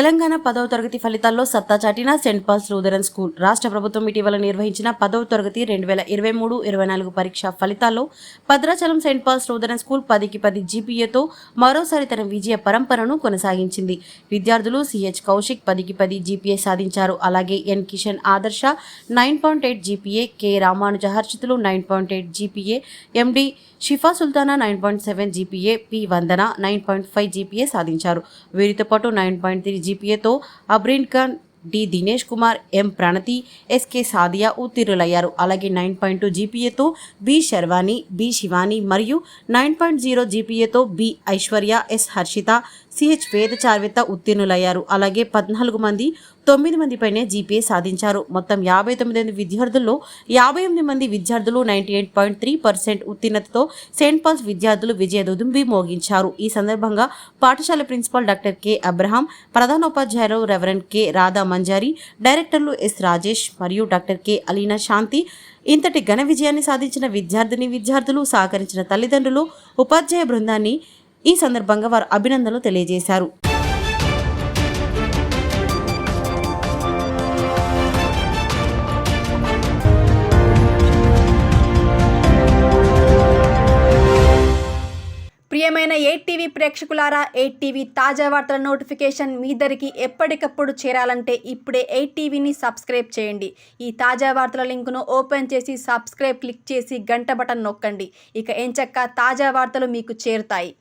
తెలంగాణ పదవ తరగతి ఫలితాల్లో సత్తా చాటిన సెంట్ పాల్స్ లూథరన్ స్కూల్. రాష్ట్ర ప్రభుత్వం ఇటీవల నిర్వహించిన పదవ తరగతి రెండు వేల ఇరవై మూడు ఇరవై నాలుగు పరీక్ష ఫలితాల్లో Bhadrachalam Saint Paul's Lutheran school పదికి పది జీపీఏతో మరోసారి తన విజయ పరంపరను కొనసాగించింది. విద్యార్థులు సిహెచ్ కౌశిక్ పదికి పది జీపీఏ సాధించారు. అలాగే N Kishan Adarsha nine point eight GPA K Ramanuja హర్షితులు nine point eight GPA MD Shifa Sultana nine point seven GPA P Vandana nine point five GPA సాధించారు. వీరితో పాటు nine point three జీపీఏతో Abrin Khan D Dinesh Kumar M Pranathi SK Sadiya ఉత్తీర్ణులయ్యారు. అలాగే nine point two జీపీఏతో B Sharvani B Shivani మరియు nine point zero జీపీఏతో B Aishwarya S Harshitha CH Veda Charvitha ఉత్తీర్ణులయ్యారు. అలాగే పద్నాలుగు మంది తొమ్మిది మంది పైనే జీపీఏ సాధించారు. మొత్తం యాభై తొమ్మిది మంది విద్యార్థుల్లో యాభై ఎనిమిది మంది విద్యార్థులు ninety eight point three percent ఉత్తీర్ణతతో Saint Paul's విద్యార్థులు విజయదుదుంబి మోగించారు. ఈ సందర్భంగా పాఠశాల ప్రిన్సిపాల్ డాక్టర్ కె అబ్రహాం ప్రధానోపాధ్యాయులు reverend K Radha Manjari directors S Rajesh మరియు డాక్టర్ కె అలీనా శాంతి ఇంతటి ఘన విజయాన్ని సాధించిన విద్యార్థిని విద్యార్థులు సహకరించిన తల్లిదండ్రులు ఉపాధ్యాయ బృందాన్ని ఈ సందర్భంగా వారు అభినందనలు తెలియజేశారు. ప్రియమైన ఎయిట్ టీవీ ప్రేక్షకులారా ఎయిట్ టీవీ తాజా వార్తల నోటిఫికేషన్ మీ దరికి ఎప్పటికప్పుడు చేరాలంటే ఇప్పుడే ఎయిట్ టీవీని సబ్స్క్రైబ్ చేయండి. ఈ తాజా వార్తల లింకును ఓపెన్ చేసి సబ్స్క్రైబ్ క్లిక్ చేసి గంట బటన్ నొక్కండి. ఇక ఎంచక్క తాజా వార్తలు మీకు చేరుతాయి.